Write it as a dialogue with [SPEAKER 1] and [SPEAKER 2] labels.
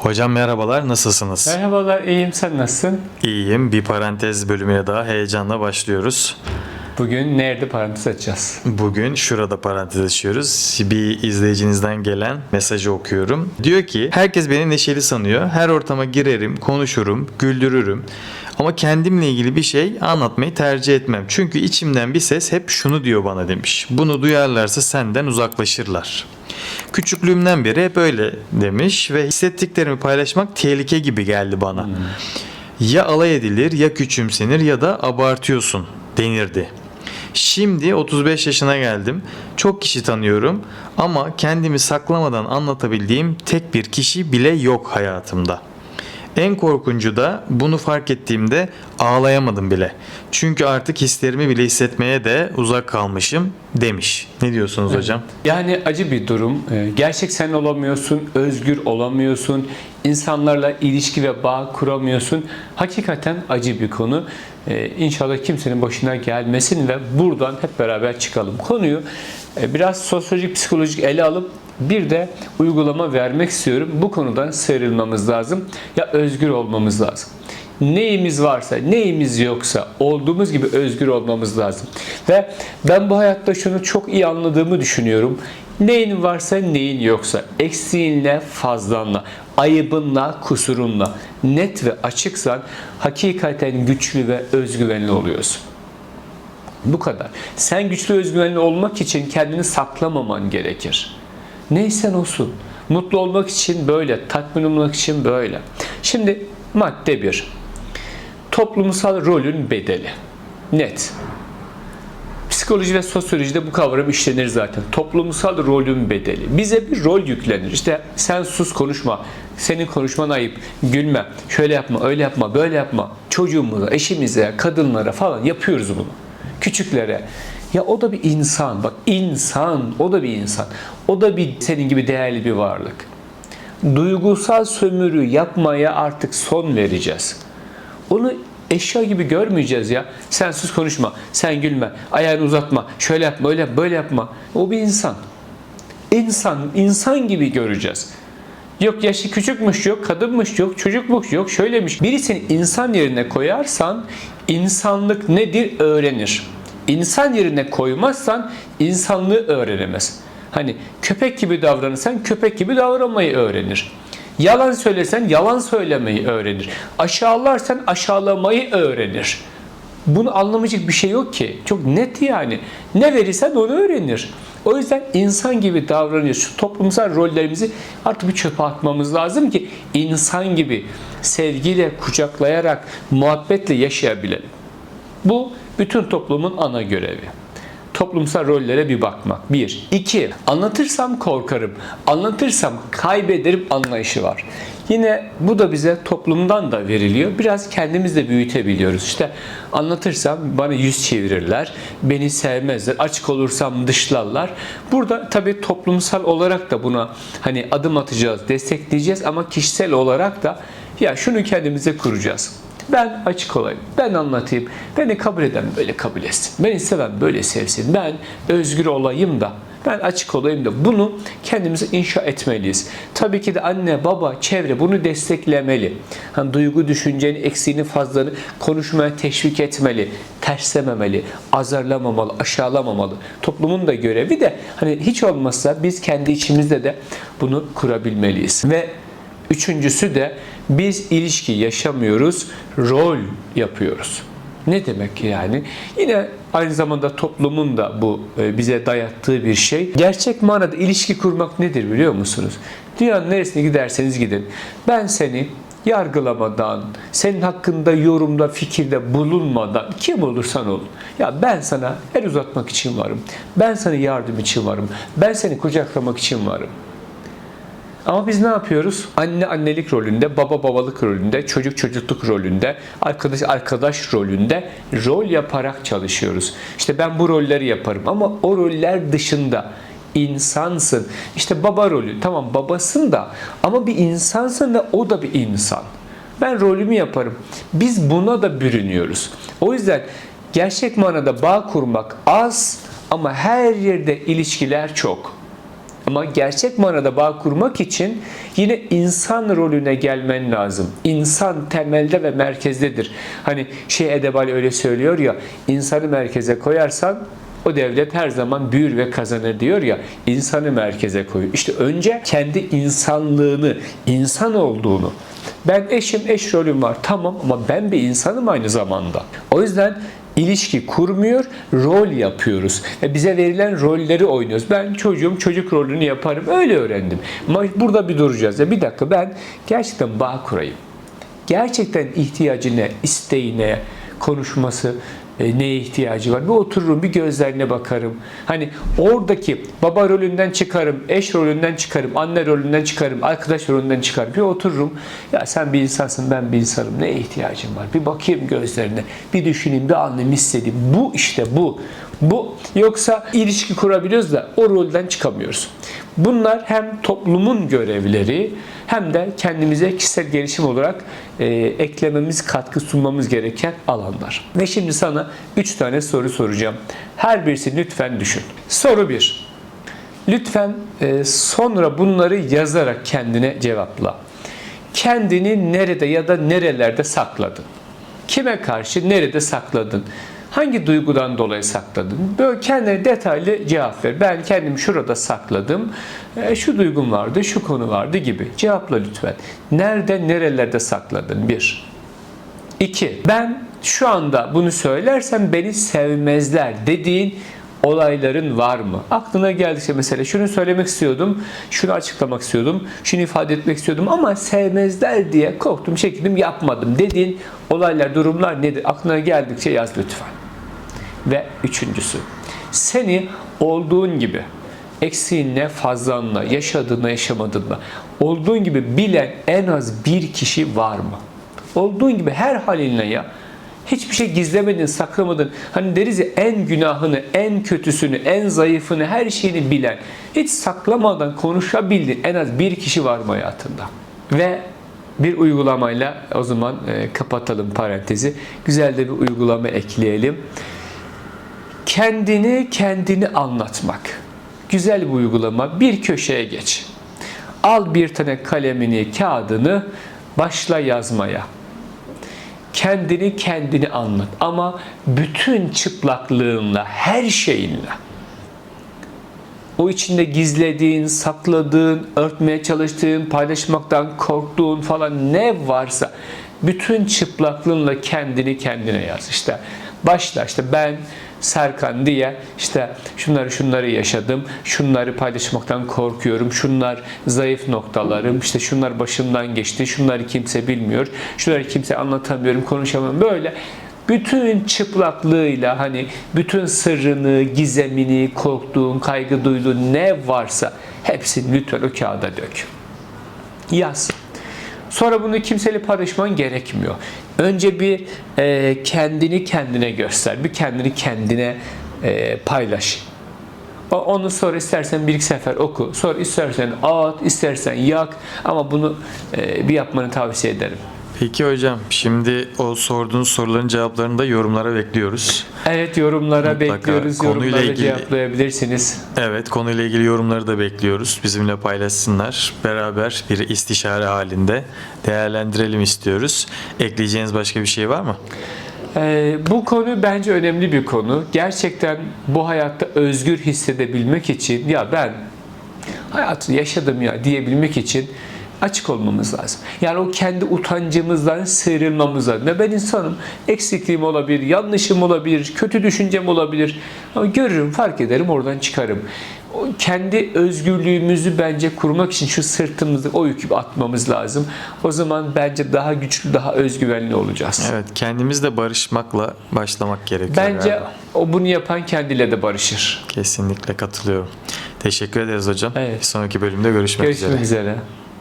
[SPEAKER 1] Hocam merhabalar, nasılsınız?
[SPEAKER 2] Merhabalar, iyiyim. Sen nasılsın?
[SPEAKER 1] İyiyim. Bir parantez bölümüne daha heyecanla başlıyoruz.
[SPEAKER 2] Bugün nerede parantez açacağız?
[SPEAKER 1] Bugün şurada parantez açıyoruz. Bir izleyicinizden gelen mesajı okuyorum. Diyor ki, herkes beni neşeli sanıyor. Her ortama girerim, konuşurum, güldürürüm. Ama kendimle ilgili bir şey anlatmayı tercih etmem. Çünkü içimden bir ses hep şunu diyor bana demiş. Bunu duyarlarsa senden uzaklaşırlar. Küçüklüğümden beri hep öyle demiş ve hissettiklerimi paylaşmak tehlike gibi geldi bana. Ya alay edilir ya küçümsenir ya da abartıyorsun denirdi. Şimdi 35 yaşına geldim. Çok kişi tanıyorum ama kendimi saklamadan anlatabildiğim tek bir kişi bile yok hayatımda. En korkuncu da bunu fark ettiğimde ağlayamadım bile. Çünkü artık hislerimi bile hissetmeye de uzak kalmışım demiş. Ne diyorsunuz hocam?
[SPEAKER 2] Yani acı bir durum. Ee, Gerçek sen olamıyorsun, özgür olamıyorsun, insanlarla ilişki ve bağ kuramıyorsun. Hakikaten acı bir konu. Ee, İnşallah kimsenin başına gelmesin ve buradan hep beraber çıkalım. Konuyu e, biraz sosyolojik, psikolojik ele alıp bir de uygulama vermek istiyorum. Bu konudan sıyrılmamız lazım. Ya özgür olmamız lazım. Neyimiz varsa, neyimiz yoksa olduğumuz gibi özgür olmamız lazım. Ve ben bu hayatta şunu çok iyi anladığımı düşünüyorum. Neyin varsa, neyin yoksa, eksiğinle, fazlanla, ayıbınla, kusurunla net ve açıksan hakikaten güçlü ve özgüvenli oluyorsun. Bu kadar. Sen güçlü özgüvenli olmak için kendini saklamaman gerekir. Neysen olsun. Mutlu olmak için böyle, tatmin olmak için böyle. Şimdi madde 1. Toplumsal rolün bedeli. Net. Psikoloji ve sosyolojide bu kavram işlenir zaten. Toplumsal rolün bedeli. Bize bir rol yüklenir. İşte sen sus konuşma. Senin konuşman ayıp. Gülme. Şöyle yapma, öyle yapma, böyle yapma. Çocuğumuza, eşimize, kadınlara falan yapıyoruz bunu. Küçüklere. Ya o da bir insan. Bak insan. O da bir insan. O da bir senin gibi değerli bir varlık. Duygusal sömürü yapmaya artık son vereceğiz. Onu eşya gibi görmeyeceğiz ya. Sen sus konuşma, sen gülme, ayağını uzatma, şöyle yapma, öyle yapma, böyle yapma. O bir insan. İnsan, insan gibi göreceğiz. Yok yaşı küçükmüş, yok kadınmış, yok çocukmuş, yok şöylemiş. Birisini insan yerine koyarsan insanlık nedir öğrenir. İnsan yerine koymazsan insanlığı öğrenemez. Hani köpek gibi davranırsan köpek gibi davranmayı öğrenir. Yalan söylesen yalan söylemeyi öğrenir. Aşağılarsan aşağılamayı öğrenir. Bunu anlamayacak bir şey yok ki. Çok net yani. Ne verirsen onu öğrenir. O yüzden insan gibi davranıyor. Şu toplumsal rollerimizi artık bir çöpe atmamız lazım ki insan gibi sevgiyle kucaklayarak, muhabbetle yaşayabilelim. Bu bütün toplumun ana görevi toplumsal rollere bir bakmak. Bir. iki Anlatırsam korkarım. Anlatırsam kaybederim anlayışı var. Yine bu da bize toplumdan da veriliyor. Biraz kendimiz de büyütebiliyoruz. İşte anlatırsam bana yüz çevirirler. Beni sevmezler. Açık olursam dışlarlar. Burada tabii toplumsal olarak da buna hani adım atacağız, destekleyeceğiz ama kişisel olarak da ya şunu kendimize kuracağız. Ben açık olayım. Ben anlatayım. Beni kabul eden böyle kabul etsin. Beni seven böyle sevsin. Ben özgür olayım da ben açık olayım da bunu kendimize inşa etmeliyiz. Tabii ki de anne, baba, çevre bunu desteklemeli. Hani duygu, düşünceni, eksiğini, fazlını konuşmaya teşvik etmeli. Terslememeli, azarlamamalı, aşağılamamalı. Toplumun da görevi de hani hiç olmazsa biz kendi içimizde de bunu kurabilmeliyiz. Ve Üçüncüsü de biz ilişki yaşamıyoruz, rol yapıyoruz. Ne demek yani? Yine aynı zamanda toplumun da bu e, bize dayattığı bir şey. Gerçek manada ilişki kurmak nedir biliyor musunuz? Dünyanın neresine giderseniz gidin. Ben seni yargılamadan, senin hakkında yorumda, fikirde bulunmadan kim olursan ol. Ya ben sana el uzatmak için varım. Ben sana yardım için varım. Ben seni kucaklamak için varım. Ama biz ne yapıyoruz? Anne annelik rolünde, baba babalık rolünde, çocuk çocukluk rolünde, arkadaş arkadaş rolünde rol yaparak çalışıyoruz. İşte ben bu rolleri yaparım ama o roller dışında insansın. İşte baba rolü. Tamam babasın da ama bir insansın ve o da bir insan. Ben rolümü yaparım. Biz buna da bürünüyoruz. O yüzden gerçek manada bağ kurmak az ama her yerde ilişkiler çok. Ama gerçek manada bağ kurmak için yine insan rolüne gelmen lazım. İnsan temelde ve merkezdedir. Hani şey Edebali öyle söylüyor ya, insanı merkeze koyarsan o devlet her zaman büyür ve kazanır diyor ya insanı merkeze koyuyor. İşte önce kendi insanlığını, insan olduğunu ben eşim, eş rolüm var tamam ama ben bir insanım aynı zamanda. O yüzden ilişki kurmuyor, rol yapıyoruz. Ve bize verilen rolleri oynuyoruz. Ben çocuğum, çocuk rolünü yaparım. Öyle öğrendim. Ama burada bir duracağız. Ya bir dakika ben gerçekten bağ kurayım. Gerçekten ihtiyacı ne, isteği ne, konuşması e, neye ihtiyacı var? Bir otururum, bir gözlerine bakarım. Hani oradaki baba rolünden çıkarım, eş rolünden çıkarım, anne rolünden çıkarım, arkadaş rolünden çıkarım. Bir otururum. Ya sen bir insansın, ben bir insanım. Neye ihtiyacım var? Bir bakayım gözlerine. Bir düşüneyim, bir anlayayım, hissedeyim. Bu işte bu. Bu yoksa ilişki kurabiliyoruz da o rolden çıkamıyoruz. Bunlar hem toplumun görevleri hem de kendimize kişisel gelişim olarak e, eklememiz, katkı sunmamız gereken alanlar. Ve şimdi sana 3 tane soru soracağım. Her birisini lütfen düşün. Soru 1. Lütfen e, sonra bunları yazarak kendine cevapla. Kendini nerede ya da nerelerde sakladın? Kime karşı nerede sakladın? Hangi duygudan dolayı sakladın? Böyle kendine detaylı cevap ver. Ben kendimi şurada sakladım. E, şu duygum vardı, şu konu vardı gibi. Cevapla lütfen. Nerede, nerelerde sakladın? Bir. İki. Ben şu anda bunu söylersem beni sevmezler dediğin olayların var mı? Aklına geldikçe mesela şunu söylemek istiyordum, şunu açıklamak istiyordum, şunu ifade etmek istiyordum ama sevmezler diye korktum, çekindim, yapmadım dediğin olaylar, durumlar nedir? Aklına geldikçe yaz lütfen. Ve üçüncüsü, seni olduğun gibi eksiğinle, fazlanla, yaşadığınla, yaşamadığınla olduğun gibi bilen en az bir kişi var mı? Olduğun gibi her halinle ya. Hiçbir şey gizlemedin, saklamadın. Hani deriz ya en günahını, en kötüsünü, en zayıfını, her şeyini bilen, hiç saklamadan konuşabildin en az bir kişi var mı hayatında? Ve bir uygulamayla o zaman e, kapatalım parantezi. Güzel de bir uygulama ekleyelim. Kendini kendini anlatmak. Güzel bir uygulama. Bir köşeye geç. Al bir tane kalemini, kağıdını, başla yazmaya. Kendini kendini anlat ama bütün çıplaklığınla, her şeyinle. O içinde gizlediğin, sakladığın, örtmeye çalıştığın, paylaşmaktan korktuğun falan ne varsa bütün çıplaklığınla kendini kendine yaz. İşte başla işte ben Serkan diye işte şunları şunları yaşadım, şunları paylaşmaktan korkuyorum, şunlar zayıf noktalarım, işte şunlar başımdan geçti, şunları kimse bilmiyor, şunları kimse anlatamıyorum, konuşamıyorum. Böyle bütün çıplaklığıyla hani bütün sırrını, gizemini, korktuğun, kaygı duyduğun ne varsa hepsini lütfen o kağıda dök. Yaz. Sonra bunu kimseyle paylaşman gerekmiyor. Önce bir e, kendini kendine göster. Bir kendini kendine e, paylaş. Onu sonra istersen bir iki sefer oku. Sonra istersen at, istersen yak. Ama bunu e, bir yapmanı tavsiye ederim.
[SPEAKER 1] Peki hocam şimdi o sorduğunuz soruların cevaplarını da yorumlara bekliyoruz.
[SPEAKER 2] Evet yorumlara
[SPEAKER 1] Mutlaka.
[SPEAKER 2] bekliyoruz.
[SPEAKER 1] Konuyla
[SPEAKER 2] Yorumlara
[SPEAKER 1] ilgili-
[SPEAKER 2] cevaplayabilirsiniz.
[SPEAKER 1] Evet konuyla ilgili yorumları da bekliyoruz. Bizimle paylaşsınlar. Beraber bir istişare halinde değerlendirelim istiyoruz. Ekleyeceğiniz başka bir şey var mı?
[SPEAKER 2] Ee, bu konu bence önemli bir konu. Gerçekten bu hayatta özgür hissedebilmek için ya ben hayatı yaşadım ya diyebilmek için açık olmamız lazım. Yani o kendi utancımızdan sıyrılmamız lazım. Ve ben insanım. Eksikliğim olabilir, yanlışım olabilir, kötü düşüncem olabilir. Ama görürüm, fark ederim, oradan çıkarım. O kendi özgürlüğümüzü bence kurmak için şu sırtımızda o yükü atmamız lazım. O zaman bence daha güçlü, daha özgüvenli olacağız.
[SPEAKER 1] Evet kendimizle barışmakla başlamak gerekiyor.
[SPEAKER 2] Bence
[SPEAKER 1] galiba.
[SPEAKER 2] o bunu yapan kendiyle de barışır.
[SPEAKER 1] Kesinlikle katılıyorum. Teşekkür ederiz hocam.
[SPEAKER 2] Evet.
[SPEAKER 1] Bir sonraki bölümde görüşmek üzere.
[SPEAKER 2] Görüşmek üzere.